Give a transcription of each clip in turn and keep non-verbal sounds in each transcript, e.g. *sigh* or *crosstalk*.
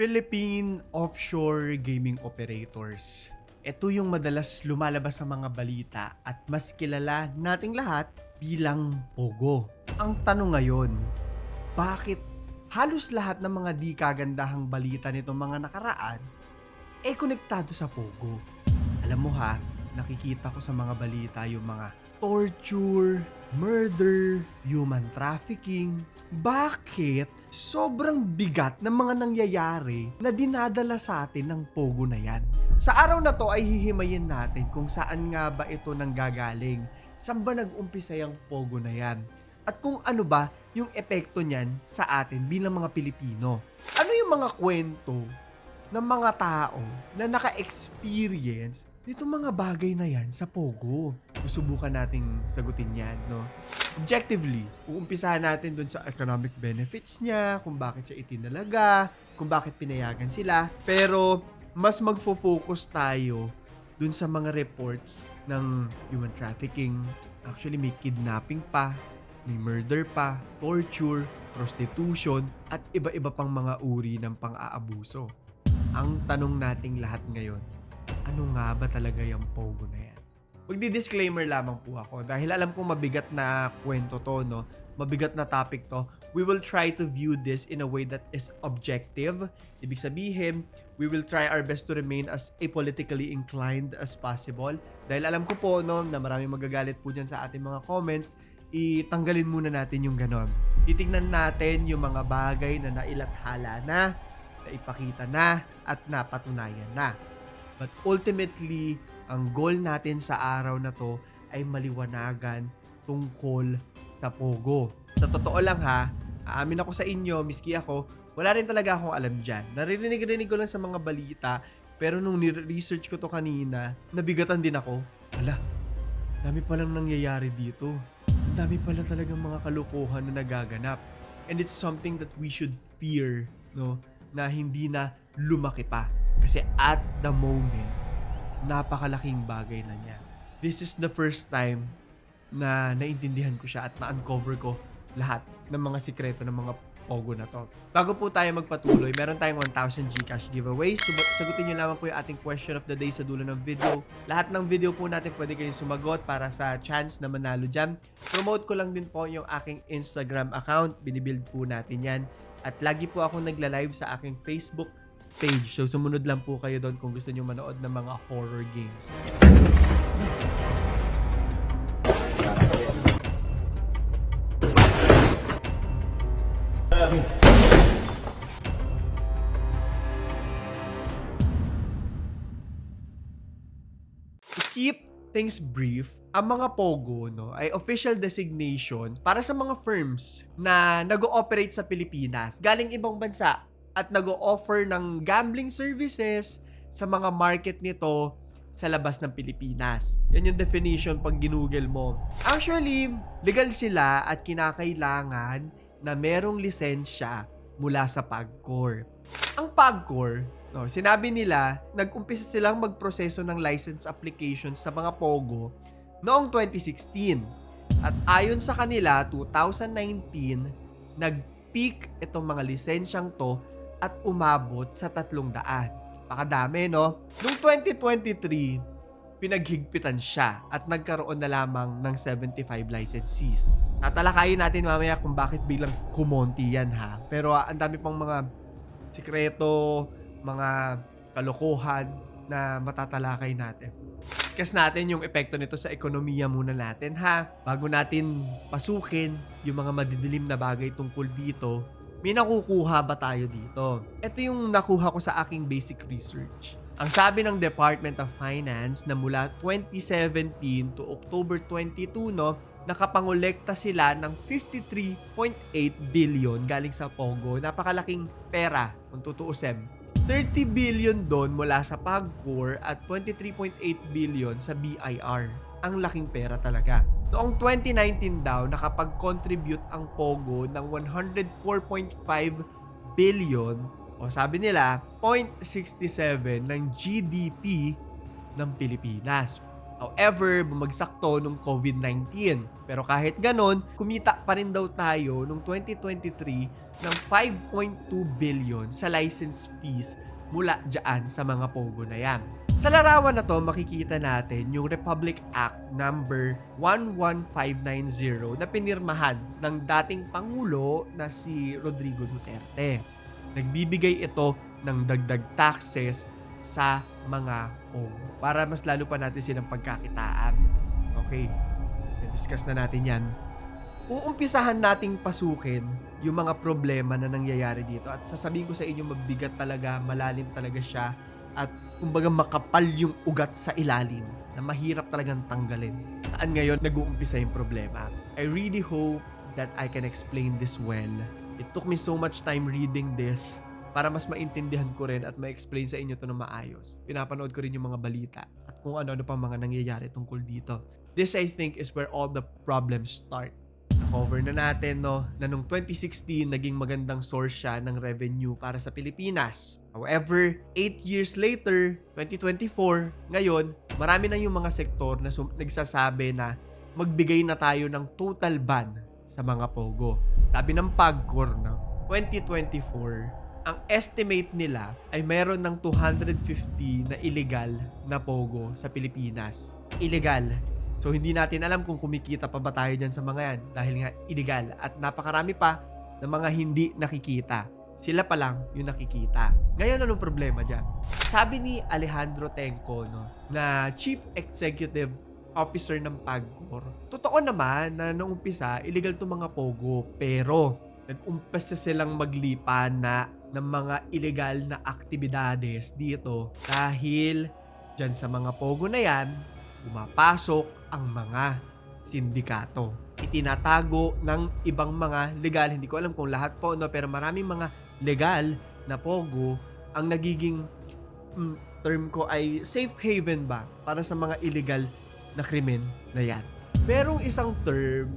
Philippine Offshore Gaming Operators. Ito yung madalas lumalabas sa mga balita at mas kilala nating lahat bilang Pogo. Ang tanong ngayon, bakit halos lahat ng mga di kagandahang balita nitong mga nakaraan eh konektado sa Pogo? Alam mo ha, nakikita ko sa mga balita yung mga torture, murder, human trafficking. Bakit sobrang bigat ng mga nangyayari na dinadala sa atin ng pogo na yan? Sa araw na to ay hihimayin natin kung saan nga ba ito nanggagaling. Saan ba nag-umpisa yung pogo na yan? At kung ano ba yung epekto niyan sa atin bilang mga Pilipino? Ano yung mga kwento ng mga tao na naka-experience nito mga bagay na yan sa Pogo. Susubukan nating sagutin yan, no? Objectively, uumpisahan natin dun sa economic benefits niya, kung bakit siya itinalaga, kung bakit pinayagan sila. Pero, mas magfo-focus tayo dun sa mga reports ng human trafficking. Actually, may kidnapping pa, may murder pa, torture, prostitution, at iba-iba pang mga uri ng pang-aabuso. Ang tanong nating lahat ngayon, ano nga ba talaga yung Pogo na yan? Magdi-disclaimer lamang po ako dahil alam kong mabigat na kwento to, no? Mabigat na topic to. We will try to view this in a way that is objective. Ibig sabihin, we will try our best to remain as apolitically inclined as possible. Dahil alam ko po, no, na maraming magagalit po dyan sa ating mga comments, itanggalin muna natin yung ganon. Titingnan natin yung mga bagay na nailathala na, naipakita na, at napatunayan na. But ultimately, ang goal natin sa araw na to ay maliwanagan tungkol sa Pogo. Sa totoo lang ha, aamin ako sa inyo, miski ako, wala rin talaga akong alam dyan. Naririnig-rinig ko lang sa mga balita, pero nung ni-research ko to kanina, nabigatan din ako. Ala, dami palang nangyayari dito. Dami pala talagang mga kalokohan na nagaganap. And it's something that we should fear, no? Na hindi na lumaki pa. Kasi at the moment, napakalaking bagay na niya. This is the first time na naintindihan ko siya at na-uncover ko lahat ng mga sikreto ng mga Pogo na to. Bago po tayo magpatuloy, meron tayong 1,000 Gcash giveaways. Sub- sagutin nyo lamang po yung ating question of the day sa dulo ng video. Lahat ng video po natin pwede kayong sumagot para sa chance na manalo dyan. Promote ko lang din po yung aking Instagram account. Binibuild po natin yan. At lagi po ako nagla-live sa aking Facebook page. So, sumunod lang po kayo doon kung gusto nyo manood ng mga horror games. To keep things brief, ang mga POGO no, ay official designation para sa mga firms na nag-ooperate sa Pilipinas galing ibang bansa at nag-offer ng gambling services sa mga market nito sa labas ng Pilipinas. Yan yung definition pag ginugel mo. Actually, legal sila at kinakailangan na merong lisensya mula sa PAGCOR. Ang PAGCOR, no, sinabi nila, nag-umpisa silang magproseso ng license applications sa mga POGO noong 2016. At ayon sa kanila, 2019, nag-peak itong mga lisensyang to at umabot sa 300. Pakadami, no? Noong 2023, pinaghigpitan siya at nagkaroon na lamang ng 75 licensees. Tatalakayin natin mamaya kung bakit biglang kumonti yan ha. Pero ah, ang dami pang mga sikreto, mga kalokohan na matatalakay natin. Discuss natin yung epekto nito sa ekonomiya muna natin ha. Bago natin pasukin yung mga madidilim na bagay tungkol dito, may nakukuha ba tayo dito? Ito yung nakuha ko sa aking basic research. Ang sabi ng Department of Finance na mula 2017 to October 22, no, nakapangolekta sila ng 53.8 billion galing sa Pogo. Napakalaking pera kung tutuusin. 30 billion doon mula sa PAGCOR at 23.8 billion sa BIR. Ang laking pera talaga. Noong 2019 daw, nakapag-contribute ang Pogo ng 104.5 billion o sabi nila, 0.67 ng GDP ng Pilipinas. However, bumagsak to nung COVID-19. Pero kahit ganon, kumita pa rin daw tayo nung 2023 ng 5.2 billion sa license fees mula dyan sa mga Pogo na yan. Sa larawan na to, makikita natin yung Republic Act number 11590 na pinirmahan ng dating Pangulo na si Rodrigo Duterte. Nagbibigay ito ng dagdag taxes sa mga Pogo para mas lalo pa natin silang pagkakitaan. Okay, na-discuss na natin yan. Uumpisahan nating pasukin yung mga problema na nangyayari dito at sasabihin ko sa inyo mabigat talaga, malalim talaga siya at kumbaga makapal yung ugat sa ilalim na mahirap talagang tanggalin. Saan ngayon nag-uumpisa yung problema? I really hope that I can explain this well. It took me so much time reading this para mas maintindihan ko rin at ma-explain sa inyo to na maayos. Pinapanood ko rin yung mga balita at kung ano-ano pa mga nangyayari tungkol dito. This I think is where all the problems start. Na-cover na natin no, na nung 2016 naging magandang source siya ng revenue para sa Pilipinas. However, 8 years later, 2024, ngayon, marami na yung mga sektor na nagsasabi na magbigay na tayo ng total ban sa mga pogo. Sabi ng PAGCOR na 2024, ang estimate nila ay meron ng 250 na illegal na pogo sa Pilipinas. Illegal. So hindi natin alam kung kumikita pa ba tayo dyan sa mga yan dahil nga illegal at napakarami pa ng mga hindi nakikita. Sila pa lang yung nakikita. Ngayon anong problema dyan? Sabi ni Alejandro Tenco no, na Chief Executive Officer ng PAGCOR, totoo naman na nung umpisa, illegal to mga pogo. Pero nag-umpisa silang maglipan na ng mga illegal na aktibidades dito dahil dyan sa mga pogo na yan, pumapasok ang mga sindikato. Itinatago ng ibang mga legal, hindi ko alam kung lahat po, no, pero maraming mga legal na pogo ang nagiging mm, term ko ay safe haven ba para sa mga illegal na krimen na yan. Merong isang term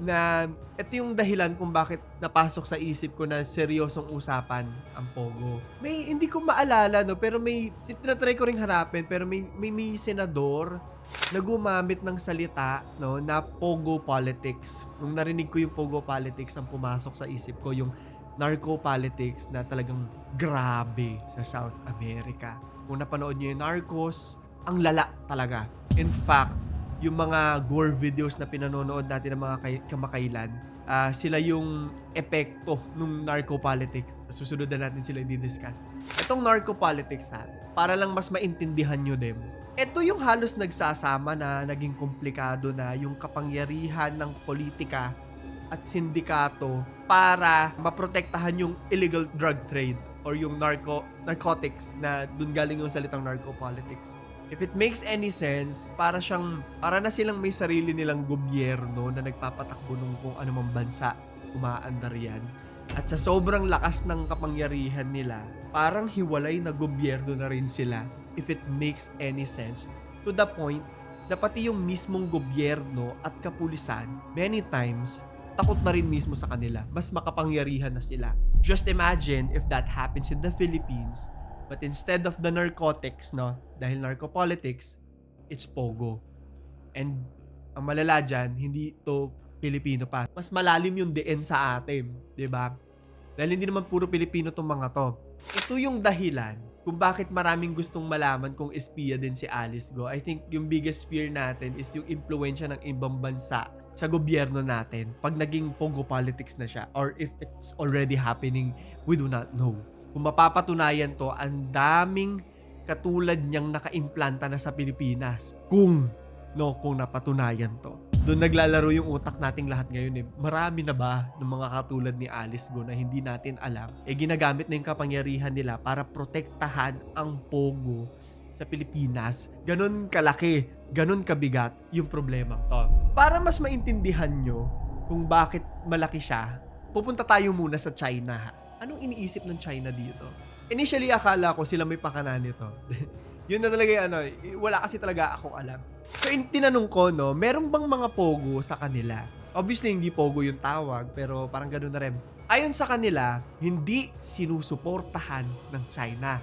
na ito yung dahilan kung bakit napasok sa isip ko na seryosong usapan ang Pogo. May, hindi ko maalala, no, pero may, tinatry ko ring hanapin, pero may, may, may senador na gumamit ng salita, no, na Pogo politics. Nung narinig ko yung Pogo politics, ang pumasok sa isip ko yung narco politics na talagang grabe sa South America. Kung napanood nyo yung Narcos, ang lala talaga. In fact, yung mga gore videos na pinanonood natin ng mga kay- kamakailan, ah, sila yung epekto ng narco politics. Sa Susunod na natin sila i-discuss. Itong narco politics ha, para lang mas maintindihan nyo din. Ito yung halos nagsasama na naging komplikado na yung kapangyarihan ng politika at sindikato para maprotektahan yung illegal drug trade or yung narco narcotics na dun galing yung salitang narco politics. If it makes any sense, para siyang, para na silang may sarili nilang gobyerno na nagpapatakbo nung kung anumang bansa umaandar yan. At sa sobrang lakas ng kapangyarihan nila, parang hiwalay na gobyerno na rin sila if it makes any sense. To the point na pati yung mismong gobyerno at kapulisan, many times, takot na rin mismo sa kanila. Mas makapangyarihan na sila. Just imagine if that happens in the Philippines, but instead of the narcotics, no, dahil narcopolitics, it's pogo. And ang malala dyan, hindi to Pilipino pa. Mas malalim yung DN sa atin, 'di ba? Dahil hindi naman puro Pilipino tong mga to. Ito yung dahilan kung bakit maraming gustong malaman kung espiya din si Alice Go. I think yung biggest fear natin is yung impluensya ng ibang bansa sa gobyerno natin pag naging pogo politics na siya or if it's already happening, we do not know. Kung mapapatunayan to, ang daming katulad niyang nakaimplanta na sa Pilipinas. Kung, no, kung napatunayan to. Doon naglalaro yung utak nating lahat ngayon eh. Marami na ba ng mga katulad ni Alice Go na hindi natin alam? Eh ginagamit na yung kapangyarihan nila para protektahan ang pogo sa Pilipinas. Ganon kalaki, ganon kabigat yung problema to. Para mas maintindihan nyo kung bakit malaki siya, pupunta tayo muna sa China. Anong iniisip ng China dito? Initially, akala ko sila may pakana nito. *laughs* Yun na talaga yung ano, wala kasi talaga akong alam. So, in, tinanong ko, no, meron bang mga pogo sa kanila? Obviously, hindi pogo yung tawag, pero parang ganun na rin. Ayon sa kanila, hindi sinusuportahan ng China.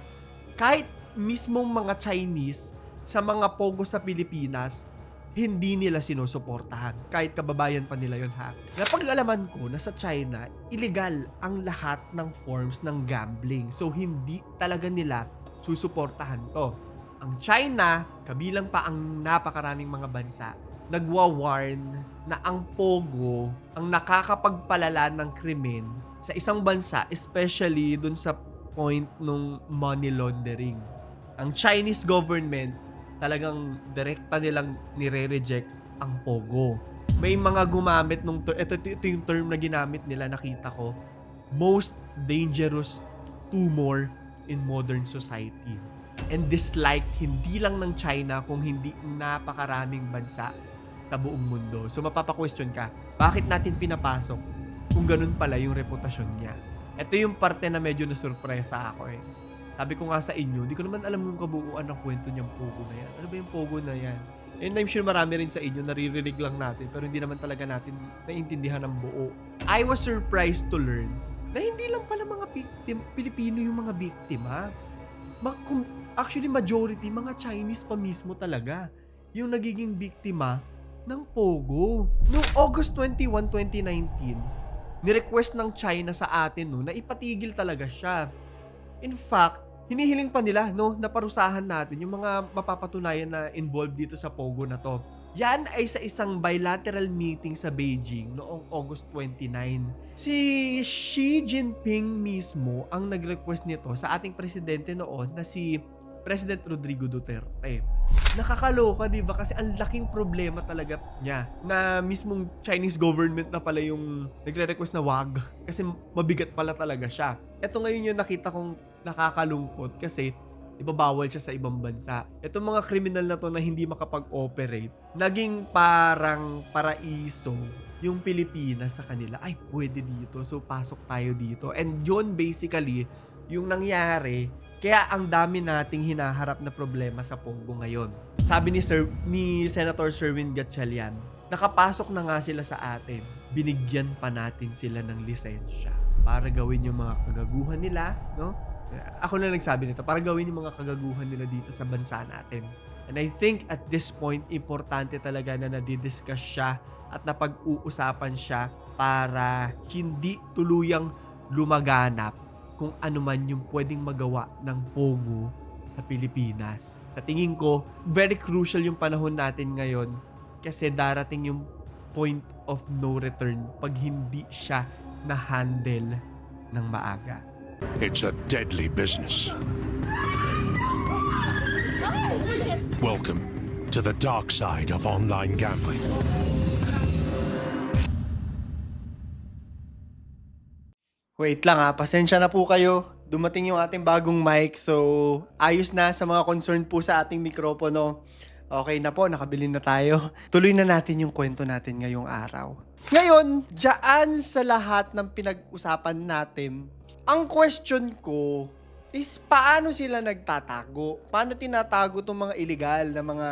Kahit mismong mga Chinese, sa mga pogo sa Pilipinas, hindi nila sinusuportahan. Kahit kababayan pa nila yon ha. Napag-alaman ko na sa China, illegal ang lahat ng forms ng gambling. So, hindi talaga nila susuportahan to. Ang China, kabilang pa ang napakaraming mga bansa, nagwa-warn na ang pogo ang nakakapagpalala ng krimen sa isang bansa, especially dun sa point nung money laundering. Ang Chinese government talagang direkta nilang nire-reject ang pogo. May mga gumamit nung ter- ito, ito, ito yung term na ginamit nila nakita ko most dangerous tumor in modern society and disliked hindi lang ng China kung hindi napakaraming bansa sa buong mundo. So mapapa-question ka, bakit natin pinapasok kung ganun pala yung reputasyon niya? Ito yung parte na medyo nasurpresa ako eh. Sabi ko nga sa inyo, di ko naman alam yung kabuuan ng kwento niyang Pogo na yan. Ano ba yung Pogo na yan? And I'm sure marami rin sa inyo, naririnig lang natin, pero hindi naman talaga natin naintindihan ng buo. I was surprised to learn na hindi lang pala mga victim, Pilipino yung mga biktima. Ma- actually, majority, mga Chinese pa mismo talaga yung nagiging biktima ng Pogo. Noong August 21, 2019, nirequest ng China sa atin no, na ipatigil talaga siya. In fact, hinihiling pa nila no, na parusahan natin yung mga mapapatunayan na involved dito sa Pogo na to. Yan ay sa isang bilateral meeting sa Beijing noong August 29. Si Xi Jinping mismo ang nag-request nito sa ating presidente noon na si President Rodrigo Duterte. Nakakaloka, di ba? Kasi ang laking problema talaga niya na mismong Chinese government na pala yung nagre-request na wag kasi mabigat pala talaga siya. Ito ngayon yung nakita kong nakakalungkot kasi ibabawal siya sa ibang bansa. Itong mga kriminal na to na hindi makapag-operate, naging parang paraiso yung Pilipinas sa kanila. Ay, pwede dito. So, pasok tayo dito. And yun basically, yung nangyari, kaya ang dami nating hinaharap na problema sa Pogo ngayon. Sabi ni, Sir, ni Senator Sherwin Gatchalian, nakapasok na nga sila sa atin. Binigyan pa natin sila ng lisensya para gawin yung mga kagaguhan nila, no? Ako na nagsabi nito, para gawin yung mga kagaguhan nila dito sa bansa natin. And I think at this point, importante talaga na nadidiscuss siya at napag-uusapan siya para hindi tuluyang lumaganap kung ano man yung pwedeng magawa ng Pogo sa Pilipinas. Sa tingin ko, very crucial yung panahon natin ngayon kasi darating yung point of no return pag hindi siya na-handle ng maaga. It's a deadly business. Welcome to the dark side of online gambling. Wait lang ha, pasensya na po kayo. Dumating yung ating bagong mic, so ayos na sa mga concern po sa ating mikropono. Okay na po, nakabili na tayo. *laughs* Tuloy na natin yung kwento natin ngayong araw. Ngayon, dyan sa lahat ng pinag-usapan natin, ang question ko is paano sila nagtatago? Paano tinatago tong mga illegal na mga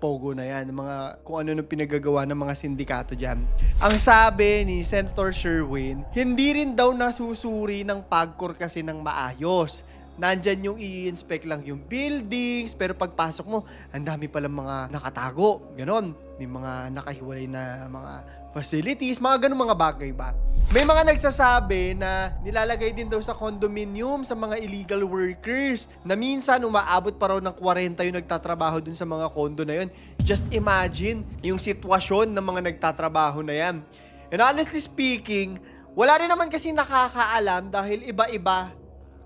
pogo na yan, mga kung ano nung pinagagawa ng mga sindikato dyan? Ang sabi ni Senator Sherwin, hindi rin daw nasusuri ng pagkor kasi ng maayos. Nandyan yung i-inspect lang yung buildings, pero pagpasok mo, ang dami palang mga nakatago. Ganon. May mga nakahiwalay na mga facilities, mga ganun mga bagay ba? May mga nagsasabi na nilalagay din daw sa condominium sa mga illegal workers na minsan umaabot pa raw ng 40 yung nagtatrabaho dun sa mga condo na yun. Just imagine yung sitwasyon ng mga nagtatrabaho na yan. And honestly speaking, wala rin naman kasi nakakaalam dahil iba-iba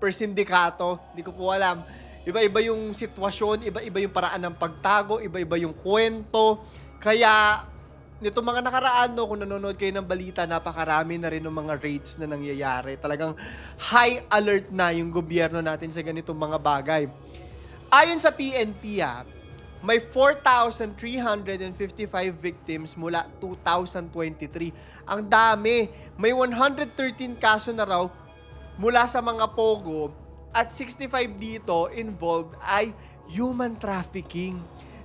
per sindikato. Hindi ko po alam. Iba-iba yung sitwasyon, iba-iba yung paraan ng pagtago, iba-iba yung kwento. Kaya, nito mga nakaraan, no, kung nanonood kayo ng balita, napakarami na rin ng mga raids na nangyayari. Talagang high alert na yung gobyerno natin sa ganitong mga bagay. Ayon sa PNP, ah, may 4,355 victims mula 2023. Ang dami. May 113 kaso na raw mula sa mga pogo at 65 dito involved ay human trafficking.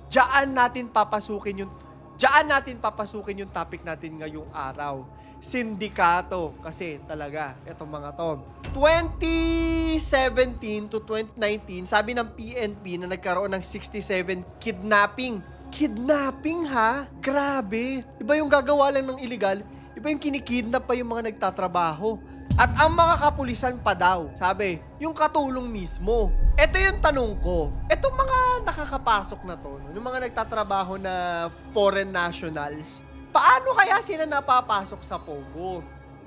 Diyan natin papasukin yung Diyan natin papasukin yung topic natin ngayong araw. Sindikato. Kasi talaga, etong mga to. 2017 to 2019, sabi ng PNP na nagkaroon ng 67 kidnapping. Kidnapping ha? Grabe. Iba yung gagawa lang ng illegal, iba yung kinikidnap pa yung mga nagtatrabaho. At ang mga kapulisan pa daw, sabi, yung katulong mismo. Ito yung tanong ko. Etong mga nakakapasok na to, no, yung mga nagtatrabaho na foreign nationals, paano kaya sila napapasok sa Pogo?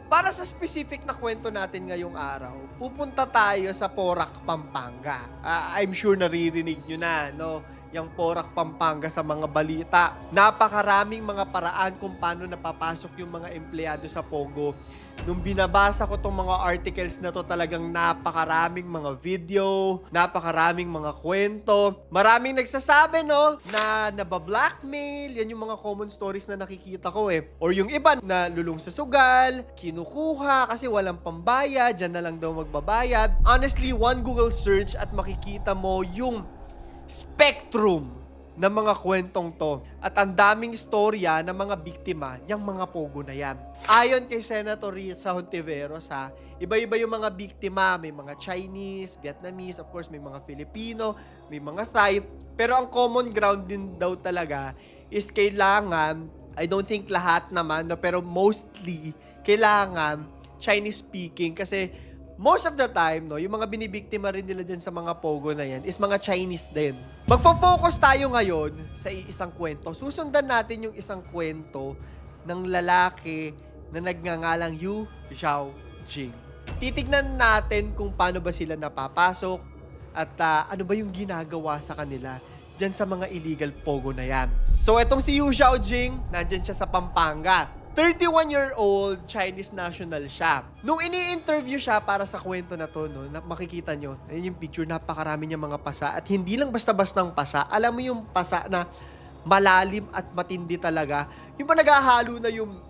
Para sa specific na kwento natin ngayong araw, pupunta tayo sa Porac, Pampanga. Ah, I'm sure naririnig nyo na, no? Yung Porac, Pampanga sa mga balita. Napakaraming mga paraan kung paano napapasok yung mga empleyado sa Pogo. Nung binabasa ko tong mga articles na to, talagang napakaraming mga video, napakaraming mga kwento. Maraming nagsasabi, no, na nabablackmail. Yan yung mga common stories na nakikita ko eh. Or yung iba na lulong sa sugal, kinukuha kasi walang pambayad, dyan na lang daw magbabayad. Honestly, one Google search at makikita mo yung spectrum ng mga kwentong to at ang daming istorya ng mga biktima niyang mga pogo na yan. Ayon kay Senator Risa Hontiveros ha, iba-iba yung mga biktima, may mga Chinese, Vietnamese, of course may mga Filipino, may mga Thai, pero ang common ground din daw talaga is kailangan, I don't think lahat naman, no, pero mostly kailangan Chinese speaking kasi most of the time, no, yung mga binibiktima rin nila dyan sa mga pogo na yan is mga Chinese din. Magfo-focus tayo ngayon sa isang kwento. Susundan natin yung isang kwento ng lalaki na nagngangalang Yu Xiao Jing. Titignan natin kung paano ba sila napapasok at ah, ano ba yung ginagawa sa kanila dyan sa mga illegal pogo na yan. So, etong si Yu Xiao Jing, nandyan siya sa Pampanga. 31-year-old Chinese national siya. Nung ini-interview siya para sa kwento na to, no, na makikita nyo, ayun yung picture, napakarami niya mga pasa. At hindi lang basta-bastang pasa. Alam mo yung pasa na malalim at matindi talaga. Yung pa naghahalo na yung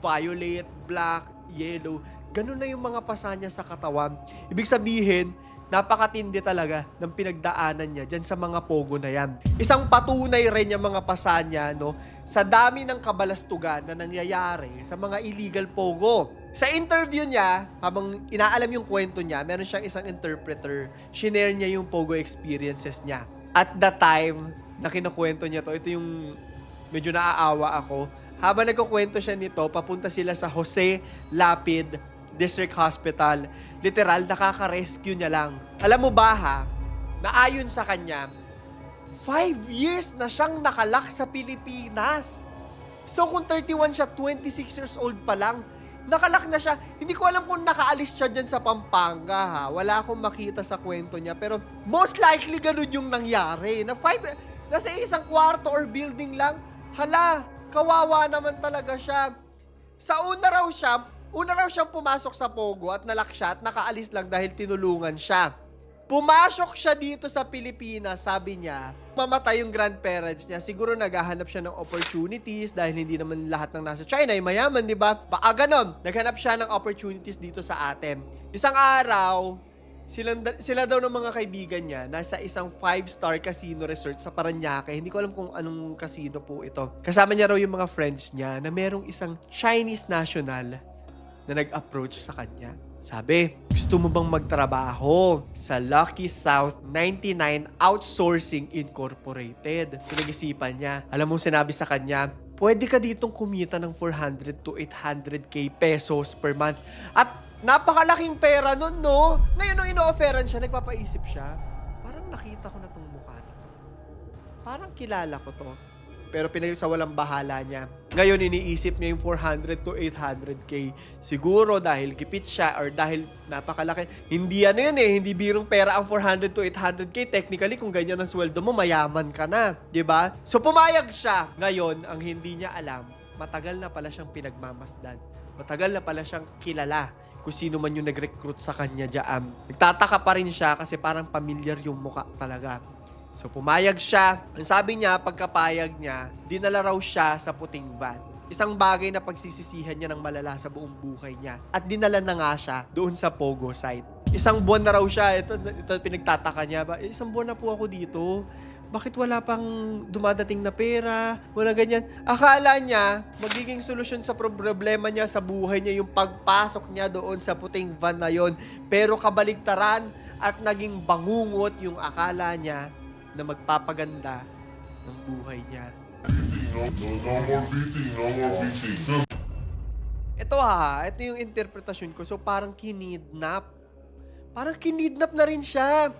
violet, black, yellow. Ganun na yung mga pasa niya sa katawan. Ibig sabihin, napakatindi talaga ng pinagdaanan niya dyan sa mga pogo na yan. Isang patunay rin yung mga pasa niya, no, sa dami ng kabalastugan na nangyayari sa mga illegal pogo. Sa interview niya, habang inaalam yung kwento niya, meron siyang isang interpreter. Shinare niya yung pogo experiences niya. At the time na kinukwento niya to, ito yung medyo naaawa ako. Habang nagkukwento siya nito, papunta sila sa Jose Lapid District Hospital. Literal, nakaka-rescue niya lang. Alam mo ba ha, na ayon sa kanya, five years na siyang nakalak sa Pilipinas. So kung 31 siya, 26 years old pa lang, nakalak na siya. Hindi ko alam kung nakaalis siya dyan sa Pampanga ha. Wala akong makita sa kwento niya. Pero most likely ganun yung nangyari. Na five, nasa isang kwarto or building lang, hala, kawawa naman talaga siya. Sa una raw siya, una raw siyang pumasok sa Pogo at nalak siya at nakaalis lang dahil tinulungan siya. Pumasok siya dito sa Pilipinas, sabi niya, mamatay yung grandparents niya. Siguro naghahanap siya ng opportunities dahil hindi naman lahat ng nasa China ay mayaman, di ba? Baka ganon. Naghanap siya ng opportunities dito sa atin. Isang araw, sila, sila daw ng mga kaibigan niya nasa isang five-star casino resort sa Paranaque. Hindi ko alam kung anong casino po ito. Kasama niya raw yung mga friends niya na merong isang Chinese national na nag-approach sa kanya. Sabi, gusto mo bang magtrabaho sa Lucky South 99 Outsourcing Incorporated? Pinag-isipan niya. Alam mo sinabi sa kanya, pwede ka ditong kumita ng 400 to 800k pesos per month. At napakalaking pera nun, no? Ngayon, nung ino-offeran siya, nagpapaisip siya, parang nakita ko na tong mukha na to. Parang kilala ko to. Pero sa walang bahala niya. Ngayon, iniisip niya yung 400 to 800k. Siguro dahil gipit siya or dahil napakalaki. Hindi ano yun eh, hindi birong pera ang 400 to 800k. Technically, kung ganyan ang sweldo mo, mayaman ka na. ba? So pumayag siya. Ngayon, ang hindi niya alam, matagal na pala siyang pinagmamasdan. Matagal na pala siyang kilala kung sino man yung nag-recruit sa kanya diyan. Nagtataka pa rin siya kasi parang familiar yung muka talaga. So pumayag siya. Ang sabi niya, pagkapayag niya, dinala raw siya sa puting van. Isang bagay na pagsisisihan niya ng malala sa buong buhay niya. At dinala na nga siya doon sa Pogo site. isang buwan na raw siya. Ito, ito pinagtataka niya. Ba, "Eh, isang buwan na po ako dito. Bakit wala pang dumadating na pera? Wala ganyan. Akala niya, magiging solusyon sa problema niya sa buhay niya yung pagpasok niya doon sa puting van na yon. Pero kabaligtaran at naging bangungot yung akala niya na magpapaganda ng buhay niya. No, no, no more beating, no more beating. Ito ha, ito yung interpretasyon ko. So parang kinidnap. Parang kinidnap na rin siya.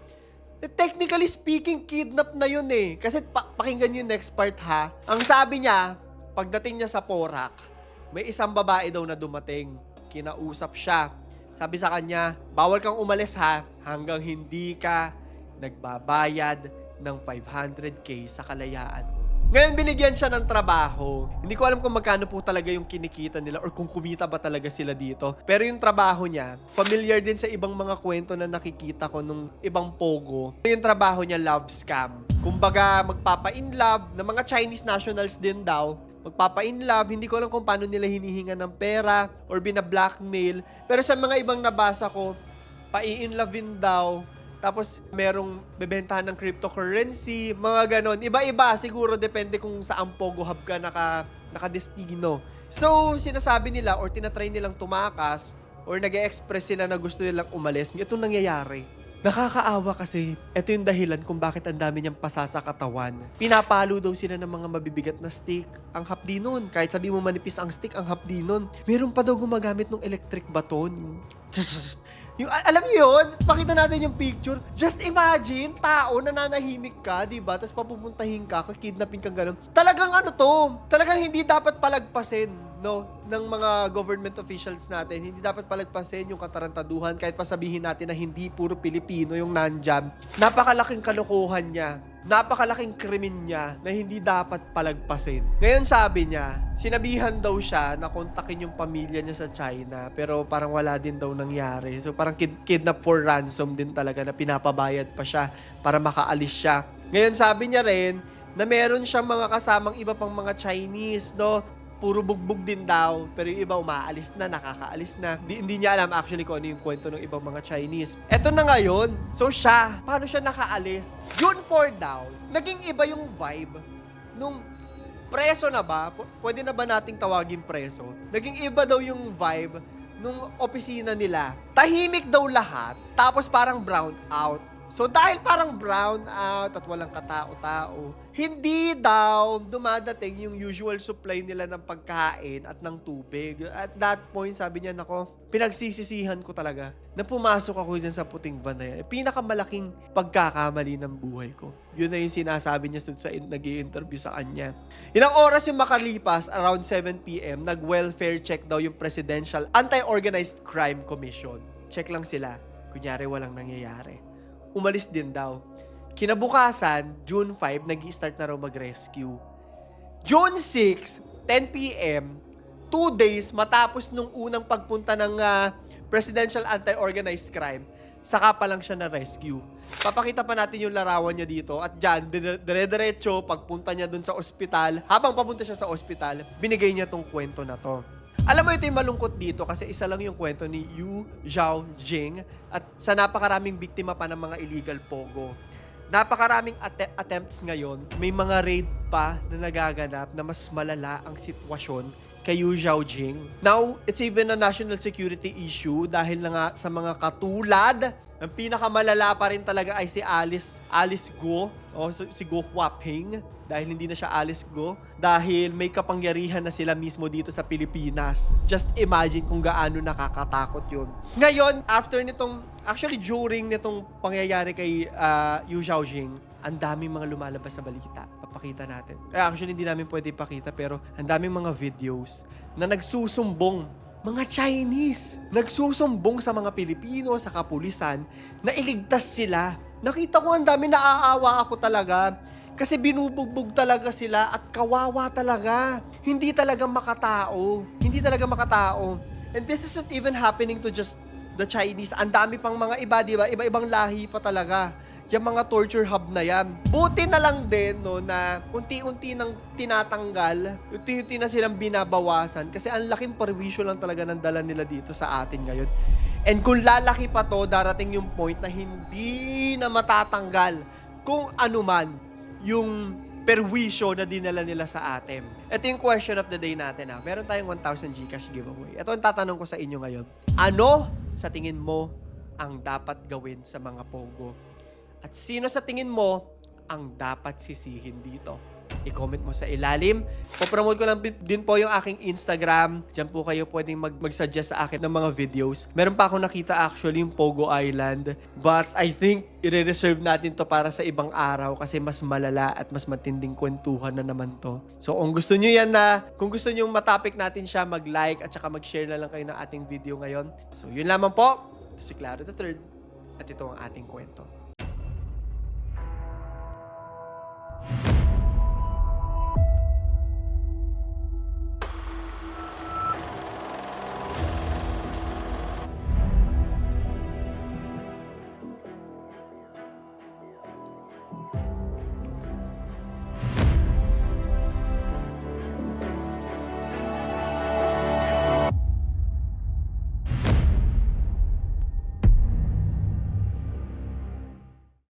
Eh, Technically speaking, kidnap na yun eh. Kasi pa- pakinggan yung next part ha. Ang sabi niya, pagdating niya sa Porak, may isang babae daw na dumating. Kinausap siya. Sabi sa kanya, bawal kang umalis ha hanggang hindi ka nagbabayad ng 500k sa kalayaan mo. Ngayon binigyan siya ng trabaho. Hindi ko alam kung magkano po talaga yung kinikita nila or kung kumita ba talaga sila dito. Pero yung trabaho niya, familiar din sa ibang mga kwento na nakikita ko nung ibang pogo. Yung trabaho niya, love scam. Kumbaga, magpapa-in love na mga Chinese nationals din daw. Magpapa-in love, hindi ko alam kung paano nila hinihinga ng pera or bina-blackmail. Pero sa mga ibang nabasa ko, pa-in lovein daw. Tapos merong bebentahan ng cryptocurrency, mga ganon. Iba-iba siguro depende kung saan Pogo Hub ka naka, nakadestino. So, sinasabi nila or tinatry nilang tumakas or nag express sila na gusto nilang umalis. Ito nangyayari. Nakakaawa kasi ito yung dahilan kung bakit ang dami niyang pasa sa katawan. Pinapalo daw sila ng mga mabibigat na stick. Ang hapdi nun, kahit sabi mo manipis ang stick, ang hapdi nun. Meron pa daw gumagamit ng electric baton. Yung, alam niyo yun? Pakita natin yung picture. Just imagine, tao, nananahimik ka, di ba? Tapos papupuntahin ka, kakidnapin kang gano'n. Talagang ano to? Talagang hindi dapat palagpasin, no? Ng mga government officials natin. Hindi dapat palagpasin yung katarantaduhan kahit pasabihin natin na hindi puro Pilipino yung nandyan. Napakalaking kalokohan niya napakalaking krimen niya na hindi dapat palagpasin. Ngayon sabi niya, sinabihan daw siya na kontakin yung pamilya niya sa China pero parang wala din daw nangyari. So parang kid- kidnap for ransom din talaga na pinapabayad pa siya para makaalis siya. Ngayon sabi niya rin na meron siyang mga kasamang iba pang mga Chinese, no? Puro bugbog din daw, pero yung iba umaalis na, nakakaalis na. Di, hindi niya alam actually kung ano yung kwento ng ibang mga Chinese. Eto na ngayon, so siya, paano siya nakaalis? June 4 daw, naging iba yung vibe nung preso na ba? P- pwede na ba nating tawagin preso? Naging iba daw yung vibe nung opisina nila. Tahimik daw lahat, tapos parang brown out. So dahil parang brown out at walang katao-tao, hindi daw dumadating yung usual supply nila ng pagkain at ng tubig. At that point, sabi niya, nako, pinagsisisihan ko talaga na pumasok ako dyan sa puting van na yan. Pinakamalaking pagkakamali ng buhay ko. Yun na yung sinasabi niya sa nag interview sa kanya. Ilang oras yung makalipas, around 7pm, nag-welfare check daw yung Presidential Anti-Organized Crime Commission. Check lang sila. Kunyari, walang nangyayari umalis din daw. Kinabukasan, June 5, nag start na raw mag-rescue. June 6, 10pm, two days matapos nung unang pagpunta ng ah, Presidential Anti-Organized Crime, saka pa lang siya na-rescue. Papakita pa natin yung larawan niya dito at dyan, dire- dire-diretso, pagpunta niya dun sa ospital, habang papunta siya sa ospital, binigay niya tong kwento na to. Alam mo, ito yung malungkot dito kasi isa lang yung kwento ni Yu Zhao Jing at sa napakaraming biktima pa ng mga illegal pogo. Napakaraming ate- attempts ngayon, may mga raid pa na nagaganap na mas malala ang sitwasyon kay Yu Zhaojing. Now, it's even a national security issue dahil na nga sa mga katulad, ang pinakamalala pa rin talaga ay si Alice, Alice Go o si Go Huaping dahil hindi na siya Alice Go dahil may kapangyarihan na sila mismo dito sa Pilipinas. Just imagine kung gaano nakakatakot yun. Ngayon, after nitong, actually during nitong pangyayari kay uh, Yu Zhaojing, ang daming mga lumalabas sa balita. Papakita natin. Eh, actually, hindi namin pwede ipakita pero ang daming mga videos na nagsusumbong mga Chinese. Nagsusumbong sa mga Pilipino, sa kapulisan, na iligtas sila. Nakita ko ang dami naaawa ako talaga. Kasi binubugbog talaga sila at kawawa talaga. Hindi talaga makatao. Hindi talaga makatao. And this isn't even happening to just the Chinese. Ang dami pang mga iba, di ba? Iba-ibang lahi pa talaga. Yung mga torture hub na yan. Buti na lang din, no, na unti-unti nang tinatanggal, unti-unti na silang binabawasan kasi ang laking perwisyo lang talaga ng dala nila dito sa atin ngayon. And kung lalaki pa to, darating yung point na hindi na matatanggal kung ano man yung perwisyo na dinala nila sa atin. Ito yung question of the day natin ha. Meron tayong 1,000 Gcash giveaway. Ito ang tatanong ko sa inyo ngayon. Ano sa tingin mo ang dapat gawin sa mga pogo? At sino sa tingin mo ang dapat sisihin dito? i-comment mo sa ilalim. Popromote ko lang din po yung aking Instagram. Diyan po kayo pwedeng mag- mag-suggest sa akin ng mga videos. Meron pa akong nakita actually yung Pogo Island. But I think i-reserve natin to para sa ibang araw kasi mas malala at mas matinding kwentuhan na naman to. So kung gusto nyo yan na, kung gusto nyo matapik natin siya, mag-like at saka mag-share na lang kayo ng ating video ngayon. So yun lamang po. Ito si Claro the Third at ito ang ating kwento.